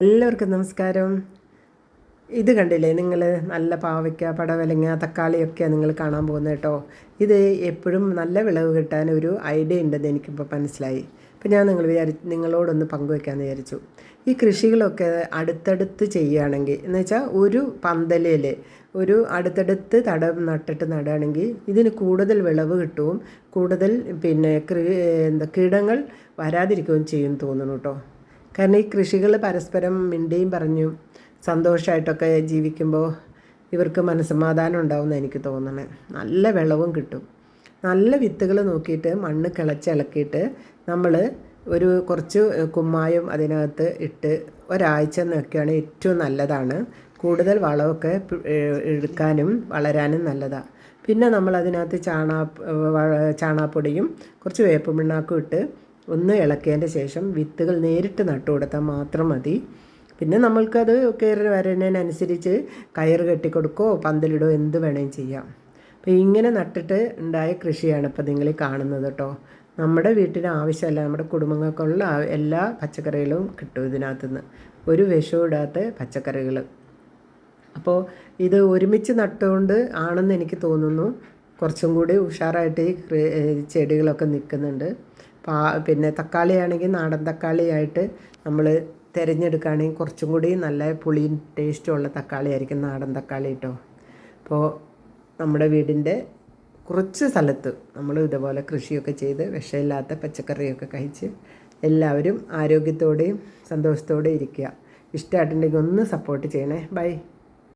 എല്ലാവർക്കും നമസ്കാരം. ഇത് കണ്ടില്ലേ നിങ്ങൾ നല്ല പാവയ്ക്ക പടവലങ്ങ തക്കാളിയൊക്കെ നിങ്ങൾ കാണാൻ പോകുന്നത് കേട്ടോ. ഇത് എപ്പോഴും നല്ല വിളവ് കിട്ടാൻ ഒരു ഐഡിയ ഉണ്ടെന്ന് എനിക്കിപ്പോൾ മനസ്സിലായി. അപ്പോൾ ഞാൻ നിങ്ങൾ വിചാരി നിങ്ങളോടൊന്ന് പങ്കുവെക്കാമെന്ന് വിചാരിച്ചു. ഈ കൃഷികളൊക്കെ അടുത്തടുത്ത് ചെയ്യുകയാണെങ്കിൽ എന്ന് വെച്ചാൽ ഒരു പന്തലയിൽ ഒരു അടുത്തടുത്ത് തടം നട്ടിട്ട് നടുകയാണെങ്കിൽ ഇതിന് കൂടുതൽ വിളവ് കിട്ടും കൂടുതൽ പിന്നെ എന്താ കീടങ്ങൾ വരാതിരിക്കുകയും ചെയ്യും തോന്നുന്നു കേട്ടോ. കാരണം ഈ കൃഷികൾ പരസ്പരം മിണ്ടിയും പറഞ്ഞു സന്തോഷമായിട്ടൊക്കെ ജീവിക്കുമ്പോൾ ഇവർക്ക് മനസ്സമാധാനം ഉണ്ടാവുമെന്ന് എനിക്ക് തോന്നണേ. നല്ല വിളവും കിട്ടും. നല്ല വിത്തുകൾ നോക്കിയിട്ട് മണ്ണ് കിളച്ചിളക്കിയിട്ട് നമ്മൾ ഒരു കുറച്ച് കുമ്മായം അതിനകത്ത് ഇട്ട് ഒരാഴ്ച എന്നൊക്കെയാണ് ഏറ്റവും നല്ലതാണ്. കൂടുതൽ വളമൊക്കെ എടുക്കാനും വളരാനും നല്ലതാണ് പിന്നെ നമ്മൾ അതിനകത്ത് ചാണാ ചാണാപ്പൊടിയും കുറച്ച് വേപ്പ് പിണ്ണാക്കും ഇട്ട് ഒന്ന് ഇളക്കിയതിന്റെ ശേഷം വിത്തുകൾ നേരിട്ട് നട്ടു കൊടുത്താൽ മാത്രം മതി. പിന്നെ നമ്മൾക്കത് കയറി വരുന്നതിനനുസരിച്ച് കയർ കെട്ടിക്കൊടുക്കുകയോ പന്തലിടോ എന്ത് വേണേലും ചെയ്യാം. അപ്പോൾ ഇങ്ങനെ നട്ടിട്ട് ഉണ്ടായ കൃഷിയാണ് ഇപ്പോൾ നിങ്ങൾ കാണുന്നത് കേട്ടോ. നമ്മുടെ വീട്ടിന് ആവശ്യമല്ല നമ്മുടെ കുടുംബങ്ങൾക്കുള്ള എല്ലാ പച്ചക്കറികളും കിട്ടും ഇതിനകത്തുനിന്ന്. ഒരു വിഷവും ഇടാത്ത പച്ചക്കറികൾ. അപ്പോൾ ഇത് ഒരുമിച്ച് നട്ടുകൊണ്ട് ആണെന്ന് എനിക്ക് തോന്നുന്നു. കുറച്ചും കൂടി ഉഷാറായിട്ട് ഈ ചെടികളൊക്കെ നിൽക്കുന്നുണ്ട്. പാ പിന്നെ തക്കാളി ആണെങ്കിൽ നാടൻ തക്കാളിയായിട്ട് നമ്മൾ തിരഞ്ഞെടുക്കുകയാണെങ്കിൽ കുറച്ചും കൂടി നല്ല പുളിയും ടേസ്റ്റും ഉള്ള തക്കാളി ആയിരിക്കും നാടൻ തക്കാളി കേട്ടോ അപ്പോൾ നമ്മുടെ വീടിന്റെ കുറച്ച് സ്ഥലത്ത് നമ്മൾ ഇതുപോലെ കൃഷിയൊക്കെ ചെയ്ത് വിഷമില്ലാത്ത പച്ചക്കറിയൊക്കെ കഴിച്ച് എല്ലാവരും ആരോഗ്യത്തോടെയും സന്തോഷത്തോടെയും ഇരിക്കുക. ഇഷ്ടമായിട്ടുണ്ടെങ്കിൽ ഒന്ന് സപ്പോർട്ട് ചെയ്യണേ. ബൈ